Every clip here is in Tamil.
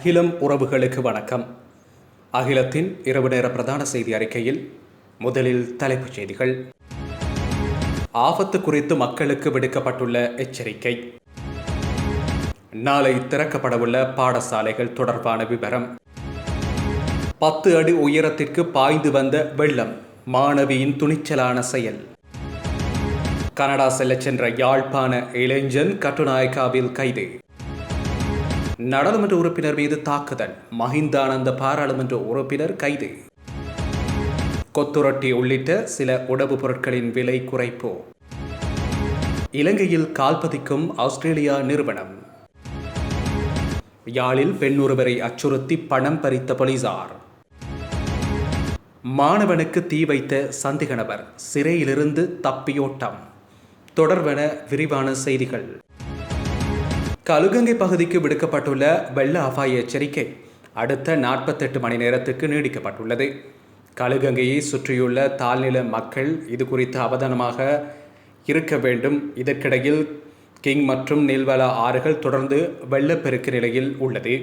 அகிலம் உறவுகளுக்கு வணக்கம். அகிலத்தின் இரவு நேர பிரதான செய்தி அறிக்கையில் முதலில் தலைப்புச் செய்திகள். ஆபத்து குறித்து மக்களுக்கு விடுக்கப்பட்டுள்ள எச்சரிக்கை. நாளை திறக்கப்படவுள்ள பாடசாலைகள் தொடர்பான விவரம் பத்து அடி உயரத்திற்கு பாய்ந்து வந்த வெள்ளம் மாணவியின் துணிச்சலான செயல். கனடா செல்லச் சென்ற யாழ்ப்பாண இளைஞன் கட்டுநாயக்காவில் கைது. நாடாளுமன்ற உறுப்பினர் மீது தாக்குதல். மஹிந்தானந்த பாராளுமன்ற உறுப்பினர் கைது. கொத்துரொட்டி உள்ளிட்ட சில உணவுப் பொருட்களின் விலை குறைப்பு. இலங்கையில் கால்பதிக்கும் ஆஸ்திரேலியா நிறுவனம். யாழில் பெண் ஒருவரை அச்சுறுத்தி பணம் பறித்த போலீசார். மாணவனுக்கு தீ வைத்த சந்தேக நபர் சிறையிலிருந்து தப்பியோட்டம். தொடர்வன விரிவான செய்திகள். கழுகங்கை பகுதிக்கு விடுக்கப்பட்டுள்ள வெள்ள அபாய எச்சரிக்கை அடுத்த நாற்பத்தெட்டு மணி நேரத்துக்கு நீடிக்கப்பட்டுள்ளது. கழுகங்கையை சுற்றியுள்ள தாழ்நில மக்கள் இது குறித்து அவதானமாக இருக்க வேண்டும். இதற்கிடையில் கிங் மற்றும் நீல்வள ஆறுகள் தொடர்ந்து வெள்ளப்பெருக்கு நிலையில் உள்ளது.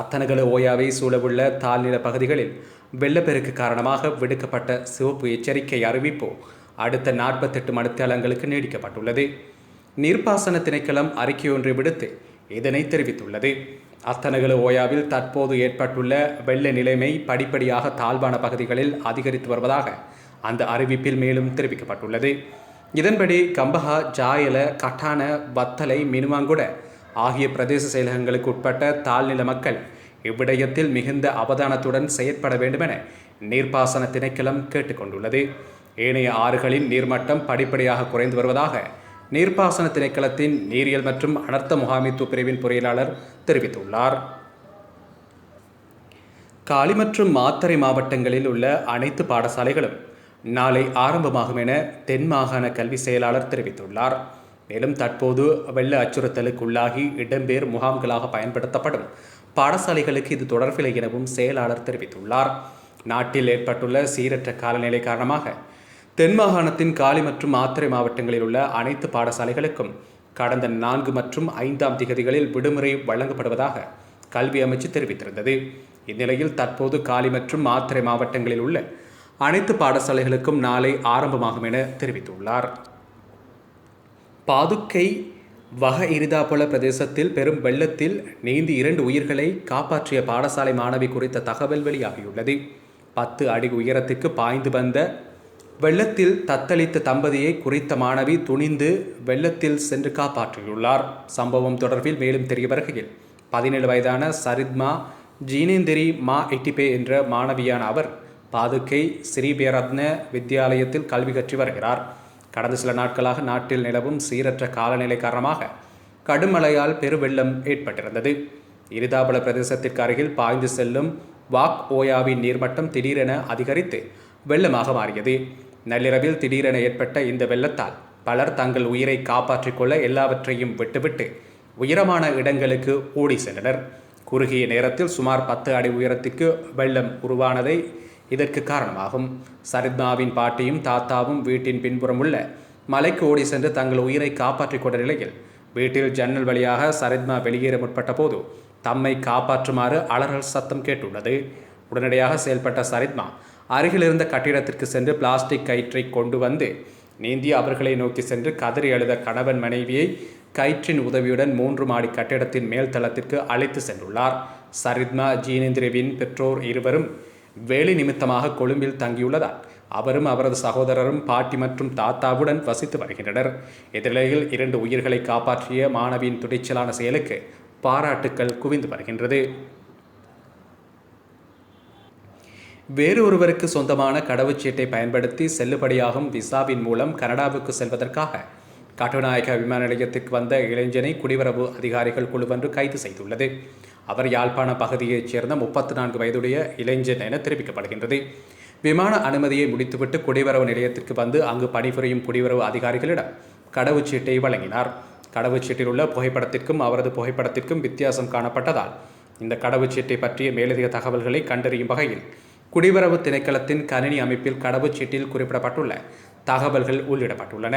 அத்தனகல ஓயாவை சூழவுள்ள தாழ்நில பகுதிகளில் வெள்ளப்பெருக்கு காரணமாக விடுக்கப்பட்ட சிவப்பு எச்சரிக்கை அறிவிப்பு அடுத்த நாற்பத்தெட்டு மணித்தளங்களுக்கு நீடிக்கப்பட்டுள்ளது. நீர்ப்பாசன திணைக்களம் அறிக்கையொன்றை விடுத்து இதனை தெரிவித்துள்ளது. அத்தனகல ஓயாவில் தற்போது ஏற்பட்டுள்ள வெள்ள நிலைமை படிப்படியாக தாழ்வான பகுதிகளில் அதிகரித்து வருவதாக அந்த அறிவிப்பில் மேலும் தெரிவிக்கப்பட்டுள்ளது. இதன்படி கம்பஹா ஜாயல கட்டான வத்தலை மினுவாங்குட ஆகிய பிரதேச செயலகங்களுக்கு உட்பட்ட தாழ்நில மக்கள் இவ்விடயத்தில் மிகுந்த அவதானத்துடன் செயற்பட வேண்டுமென நீர்ப்பாசன திணைக்களம் கேட்டுக்கொண்டுள்ளது. ஏனைய ஆறுகளின் நீர்மட்டம் படிப்படியாக குறைந்து வருவதாக நீர்ப்பாசன திணைக்களத்தின் நீரியல் மற்றும் அனர்த்த முகாமைத்துவ பிரிவின் பொறியியலாளர் தெரிவித்துள்ளார். காலி மற்றும் மாத்தறை மாவட்டங்களில் உள்ள அனைத்து பாடசாலைகளும் நாளை ஆரம்பமாகும் என தென் மாகாண கல்வி செயலாளர் தெரிவித்துள்ளார். மேலும் தற்போது வெள்ள அச்சுறுத்தலுக்குள்ளாகி இடம்பெயர் முகாம்களாக பயன்படுத்தப்படும் பாடசாலைகளுக்கு இது தொடர்பில்லை எனவும் செயலாளர் தெரிவித்துள்ளார். நாட்டில் ஏற்பட்டுள்ள சீரற்ற காலநிலை காரணமாக தென் மாகாணத்தின் காலி மற்றும் ஆத்திரை மாவட்டங்களில் உள்ள அனைத்து பாடசாலைகளுக்கும் கடந்த நான்கு மற்றும் ஐந்தாம் திகதிகளில் விடுமுறை வழங்கப்படுவதாக கல்வி அமைச்சு தெரிவித்திருந்தது. இந்நிலையில் தற்போது காலி மற்றும் ஆத்திரை மாவட்டங்களில் உள்ள அனைத்து பாடசாலைகளுக்கும் நாளை ஆரம்பமாகும் என தெரிவித்துள்ளார். பாதுக்கை வக இரிதாபுல பிரதேசத்தில் பெரும் வெள்ளத்தில் நீந்தி இரண்டு உயிர்களை காப்பாற்றிய பாடசாலை மாணவி குறித்த தகவல் வெளியாகியுள்ளது. பத்து அடி உயரத்துக்கு பாய்ந்து வந்த வெள்ளத்தில் தத்தளித்த தம்பதியை குறித்த மாணவி துணிந்து வெள்ளத்தில் சென்று காப்பாற்றியுள்ளார். சம்பவம் தொடர்பில் மேலும் தெரிய வருகையில் பதினேழு வயதான சரித்மா ஜீனேந்திரி மா எட்டிபே என்ற மாணவியான அவர் பாதுகை ஸ்ரீபேரத்ன வித்தியாலயத்தில் கல்வி கற்றி வருகிறார். கடந்த சில நாட்களாக நாட்டில் நிலவும் சீரற்ற காலநிலை காரணமாக கடுமழையால் பெருவெள்ளம் ஏற்பட்டிருந்தது. இருதாபல பிரதேசத்திற்கு அருகில் பாய்ந்து செல்லும் வாக் ஓயாவின் நீர்மட்டம் திடீரென அதிகரித்து வெள்ளமாக மாறியது. நள்ளிரவில் திடீரென ஏற்பட்ட இந்த வெள்ளத்தால் பலர் தங்கள் உயிரை காப்பாற்றிக் கொள்ள எல்லாவற்றையும் விட்டுவிட்டு உயரமான இடங்களுக்கு ஓடி சென்றனர். குறுகிய நேரத்தில் சுமார் பத்து அடி உயரத்திற்கு வெள்ளம் உருவானதை இதற்கு காரணமாகும். சரித்மாவின் பாட்டியும் தாத்தாவும் வீட்டின் பின்புறம் உள்ள மலைக்கு ஓடி சென்று தங்கள் உயிரை காப்பாற்றிக் கொண்ட நிலையில் வீட்டில் ஜன்னல் வழியாக சரித்மா வெளியேற முற்பட்ட போது தம்மை காப்பாற்றுமாறு அலறல் சத்தம் கேட்டுள்ளது. உடனடியாக செயல்பட்ட சரித்மா அருகில் இருந்த கட்டிடத்திற்கு சென்று பிளாஸ்டிக் கயிற்றை கொண்டு வந்து நீந்தி அவர்களை நோக்கி சென்று கதறி அழுத கணவன் மனைவியை கயிற்றின் உதவியுடன் மூன்று மாடி கட்டிடத்தின் மேல் தளத்திற்கு அழைத்து சென்றுள்ளார். சரித்மா ஜீனேந்திரவின் பெற்றோர் இருவரும் வேலை நிமித்தமாக கொழும்பில் தங்கியுள்ளதால் அவரும் அவரது சகோதரரும் பாட்டி மற்றும் தாத்தாவுடன் வசித்து வருகின்றனர். இந்நிலையில் இரண்டு உயிர்களை காப்பாற்றிய மாணவியின் துடிச்சலான செயலுக்கு பாராட்டுக்கள் குவிந்து வருகின்றது. வேறு ஒருவருக்கு சொந்தமான கடவுச்சீட்டை பயன்படுத்தி செல்லுபடியாகும் விசாவின் மூலம் கனடாவுக்கு செல்வதற்காக கட்டுநாயக விமான நிலையத்திற்கு வந்த இளைஞனை குடிவரவு அதிகாரிகள் குழுவொன்று கைது செய்துள்ளது. அவர் யாழ்ப்பாண பகுதியைச் சேர்ந்த முப்பத்தி நான்கு வயதுடைய இளைஞன் என தெரிவிக்கப்படுகின்றது. விமான அனுமதியை முடித்துவிட்டு குடிவரவு நிலையத்திற்கு வந்து அங்கு பணிபுரியும் குடிவரவு அதிகாரிகளிடம் கடவுச்சீட்டை வழங்கினார். கடவுச்சீட்டில் உள்ள புகைப்படத்திற்கும் அவரது புகைப்படத்திற்கும் வித்தியாசம் காணப்பட்டதால் இந்த கடவுச்சீட்டை பற்றிய மேலதிக தகவல்களை கண்டறியும் வகையில் குடிவரவு திணைக்களத்தின் கணினி அமைப்பில் கடவுச்சீட்டில் குறிப்பிடப்பட்டுள்ள தகவல்கள் உள்ளிடப்பட்டுள்ளன.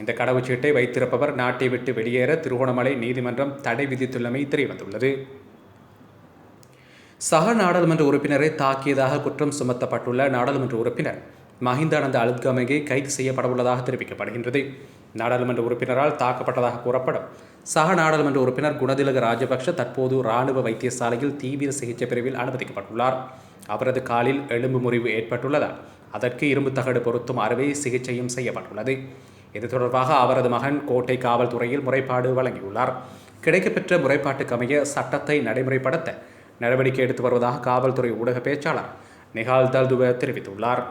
இந்த கடவுச்சீட்டை வைத்திருப்பவர் நாட்டை விட்டு வெளியேற திருகோணமலை நீதிமன்றம் தடை விதித்துள்ளமை தெரியவந்துள்ளது. சக நாடாளுமன்ற உறுப்பினரை தாக்கியதாக குற்றம் சுமத்தப்பட்டுள்ள நாடாளுமன்ற உறுப்பினர் மஹிந்தானந்த அலுத்கமகே கைது செய்யப்படவுள்ளதாக தெரிவிக்கப்படுகின்றது. நாடாளுமன்ற உறுப்பினரால் தாக்கப்பட்டதாக கூறப்படும் சக நாடாளுமன்ற உறுப்பினர் குணதிலக ராஜபக்ஷ தற்போது இராணுவ வைத்தியசாலையில் தீவிர சிகிச்சை பிரிவில் அனுமதிக்கப்பட்டுள்ளார். அவரது காலில் எலும்பு முறிவு ஏற்பட்டுள்ளதால் அதற்கு இரும்பு தகடு பொருத்தும் அறுவை சிகிச்சையும் செய்யப்பட்டுள்ளது. இது தொடர்பாக அவரது மகன் கோட்டை காவல்துறையில் முறைப்பாடு வழங்கியுள்ளார். கிடைக்கப்பெற்ற முறைப்பாட்டுக்கமைய சட்டத்தை நடைமுறைப்படுத்த நடவடிக்கை எடுத்து வருவதாக காவல்துறை ஊடக பேச்சாளர் நிகால் தல்துவ தெரிவித்துள்ளார்.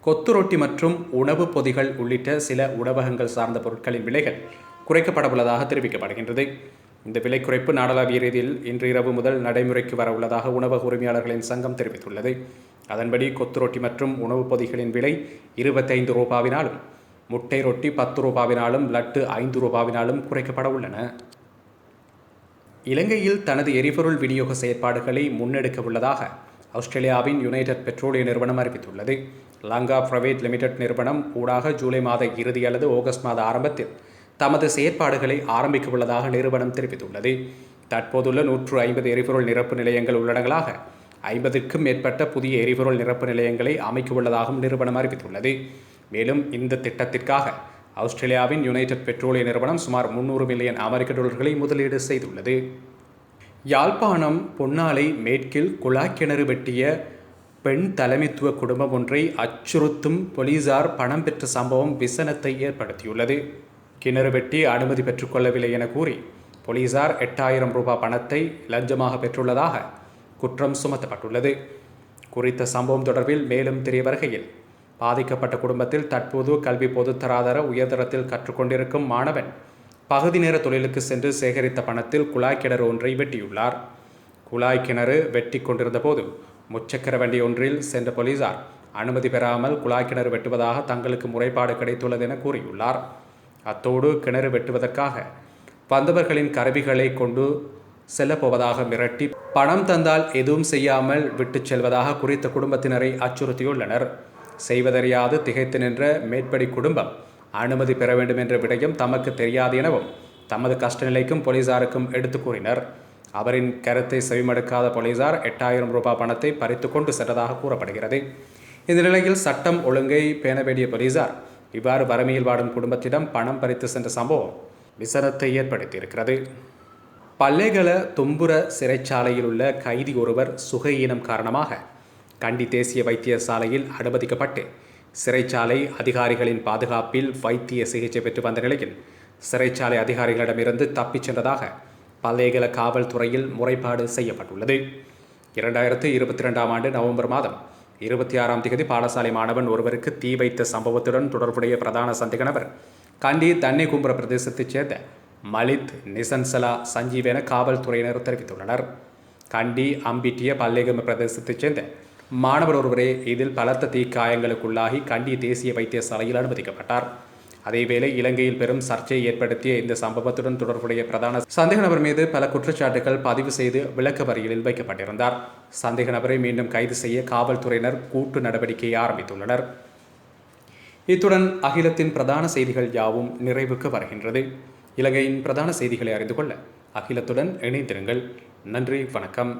கொத்து ரொட்டி மற்றும் உணவுப் பொதிகள் உள்ளிட்ட சில உணவகங்கள் சார்ந்த பொருட்களின் விலைகள் குறைக்கப்படவுள்ளதாக தெரிவிக்கப்படுகின்றது. இந்த விலை குறைப்பு நாடளாவிய ரீதியில் இன்று இரவு முதல் நடைமுறைக்கு வர உள்ளதாக உணவக உரிமையாளர்களின் சங்கம் தெரிவித்துள்ளது. அதன்படி கொத்து ரொட்டி மற்றும் உணவுப் பொதிகளின் விலை இருபத்தைந்து ரூபாவினாலும் முட்டை ரொட்டி பத்து ரூபாவினாலும் லட்டு ஐந்து ரூபாவினாலும் குறைக்கப்பட உள்ளன. இலங்கையில் தனது எரிபொருள் விநியோக செயற்பாடுகளை முன்னெடுக்க உள்ளதாக ஆஸ்திரேலியாவின் யுனைடெட் பெட்ரோலிய நிறுவனம் அறிவித்துள்ளது. லங்கா பிரைவேட் லிமிடெட் நிறுவனம் ஊடாக ஜூலை மாத இறுதி அல்லது ஆகஸ்ட் மாத ஆரம்பத்தில் தமது செயற்பாடுகளை ஆரம்பிக்க உள்ளதாக நிறுவனம் தெரிவித்துள்ளது. தற்போதுள்ள நூற்று ஐம்பது எரிபொருள் நிரப்பு நிலையங்கள் உள்ளடங்களாக ஐம்பதுக்கும் மேற்பட்ட புதிய எரிபொருள் நிரப்பு நிலையங்களை அமைக்க உள்ளதாகவும் நிறுவனம் அறிவித்துள்ளது. மேலும் இந்த திட்டத்திற்காக ஆஸ்திரேலியாவின் யுனைடெட் பெட்ரோலிய நிறுவனம் சுமார் முன்னூறு மில்லியன் அமெரிக்க டாலர்களை முதலீடு செய்துள்ளது. யாழ்ப்பாணம் பொன்னாலை மேற்கில் குழாய் கிணறு வெட்டிய பெண் தலைமைத்துவ குடும்பம் ஒன்றை அச்சுறுத்தும் போலீசார் பணம் பெற்ற சம்பவம் விசனத்தை ஏற்படுத்தியுள்ளது. கிணறு வெட்டி அனுமதி பெற்றுக்கொள்ளவில்லை என கூறி போலீசார் எட்டாயிரம் ரூபாய் பணத்தை லஞ்சமாக பெற்றுள்ளதாக குற்றம் சுமத்தப்பட்டுள்ளது. குறித்த சம்பவம் தொடர்பில் மேலும் தெரிய வருகையில் பாதிக்கப்பட்ட குடும்பத்தில் தற்போது கல்வி பொதுத்தராதர உயர்தரத்தில் கற்றுக்கொண்டிருக்கும் மாணவன் பகுதி நேர தொழிலுக்கு சென்று சேகரித்த பணத்தில் குழாய் கிணறு ஒன்றை வெட்டியுள்ளார். குழாய் கிணறு வெட்டி கொண்டிருந்த போது முச்சக்கர வண்டி ஒன்றில் சென்ற போலீசார் அனுமதி பெறாமல் குழாய் கிணறு வெட்டுவதாக தங்களுக்கு முறைப்பாடு கிடைத்துள்ளது என கூறியுள்ளார். அத்தோடு கிணறு வெட்டுவதற்காக வந்தவர்களின் கருவிகளை கொண்டு செல்லப்போவதாக மிரட்டி பணம் தந்தால் எதுவும் செய்யாமல் விட்டுச் செல்வதாக குறித்த குடும்பத்தினரை அச்சுறுத்தியுள்ளனர். செய்வதறியாது திகைத்து நின்ற மேற்படி குடும்பம் அனுமதி பெற வேண்டும் என்ற விடயம் தமக்கு தெரியாது எனவும் தமது கஷ்டநிலைக்கும் போலீசாருக்கும் எடுத்து கூறினர். அவரின் கருத்தை செவிமடுக்காத போலீசார் எட்டாயிரம் ரூபாய் பணத்தை பறித்து கொண்டு சென்றதாக கூறப்படுகிறது. இந்த நிலையில் சட்டம் ஒழுங்கை பேண வேண்டிய போலீசார் இவ்வாறு வறுமையில் வாடும் குடும்பத்திடம் பணம் பறித்து சென்ற சம்பவம் விசனத்தை ஏற்படுத்தியிருக்கிறது. பல்லேகல தும்புர சிறைச்சாலையில் உள்ள கைதி ஒருவர் சுகையீனம் காரணமாக கண்டி தேசிய வைத்தியசாலையில் அனுமதிக்கப்பட்டு சிறைச்சாலை அதிகாரிகளின் பாதுகாப்பில் வைத்திய சிகிச்சை பெற்று வந்த நிலையில் சிறைச்சாலை அதிகாரிகளிடமிருந்து தப்பிச் சென்றதாக பல்லேகல காவல்துறையில் முறைப்பாடு செய்யப்பட்டுள்ளது. இரண்டாயிரத்து இருபத்தி ரெண்டாம் ஆண்டு நவம்பர் மாதம் இருபத்தி ஆறாம் தேதி பாடசாலை மாணவன் ஒருவருக்கு தீ வைத்த சம்பவத்துடன் தொடர்புடைய பிரதான சந்தேகநபர் கண்டி தன்னை கும்புற பிரதேசத்தைச் சேர்ந்த மலித் நிசன்சலா சஞ்சீவ் என காவல்துறையினர் தெரிவித்துள்ளனர். கண்டி அம்பிட்டிய பல்லேகம் பிரதேசத்தைச் சேர்ந்த மாணவர் ஒருவரே இதில் பலத்த தீக்காயங்களுக்குள்ளாகி கண்டி தேசிய வைத்தியசாலையில் அனுமதிக்கப்பட்டார். அதேவேளை இலங்கையில் பெரும் சர்ச்சையை ஏற்படுத்திய இந்த சம்பவத்துடன் தொடர்புடைய பிரதான சந்தேக நபர் மீது பல குற்றச்சாட்டுகள் பதிவு செய்து விளக்க வரிகளில் வைக்கப்பட்டிருந்தார். சந்தேக நபரை மீண்டும் கைது செய்ய காவல்துறையினர் கூட்டு நடவடிக்கையை ஆரம்பித்துள்ளனர். இத்துடன் அகிலத்தின் பிரதான செய்திகள் யாவும் நிறைவுக்கு வருகின்றது. இலங்கையின் பிரதான செய்திகளை அறிந்து கொள்ள அகிலத்துடன் இணைந்திருங்கள். நன்றி வணக்கம்.